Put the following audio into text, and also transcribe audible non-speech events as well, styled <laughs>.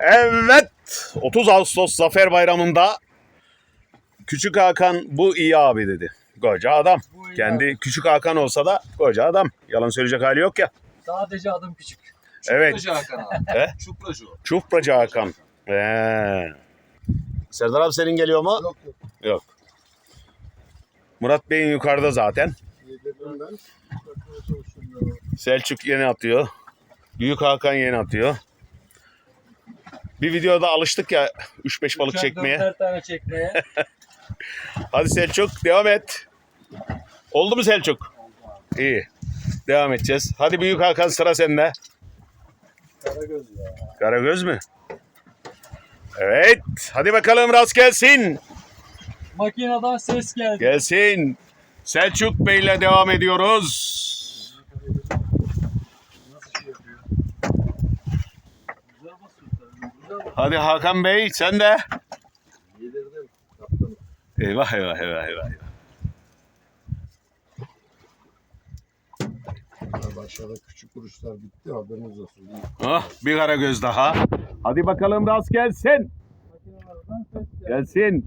Evet. 30 Ağustos Zafer Bayramı'nda Küçük Hakan bu iyi abi dedi. Koca adam. Bu iyi Kendi Küçük Hakan olsa da koca adam. Yalan söyleyecek hali yok ya. Sadece adım küçük. Evet. Çupracı Hakan abi. <laughs> He? Çupracı o. Çufracı Hakan. Ee. Serdar abi senin geliyor mu? Yok yok. Yok. Murat Bey'in yukarıda zaten. Selçuk yeni atıyor. Büyük Hakan yeni atıyor. Bir videoda alıştık ya 3-5 balık Üçer, çekmeye. tane çekmeye. <laughs> Hadi Selçuk devam et. Oldu mu Selçuk? İyi. Devam edeceğiz. Hadi Büyük Hakan sıra sende. Karagöz ya. Karagöz mü? Evet. Hadi bakalım rast gelsin. Makineden ses geldi. Gelsin. Selçuk Bey'le devam ediyoruz. Hadi Hakan Bey sen de. Yedirdim. Kaptanım. Eyvah eyvah eyvah eyvah. Abi aşağıda küçük vuruşlar bitti haberiniz olsun. Ah, bir Karagöz daha. Hadi bakalım rast gelsin. Gelsin.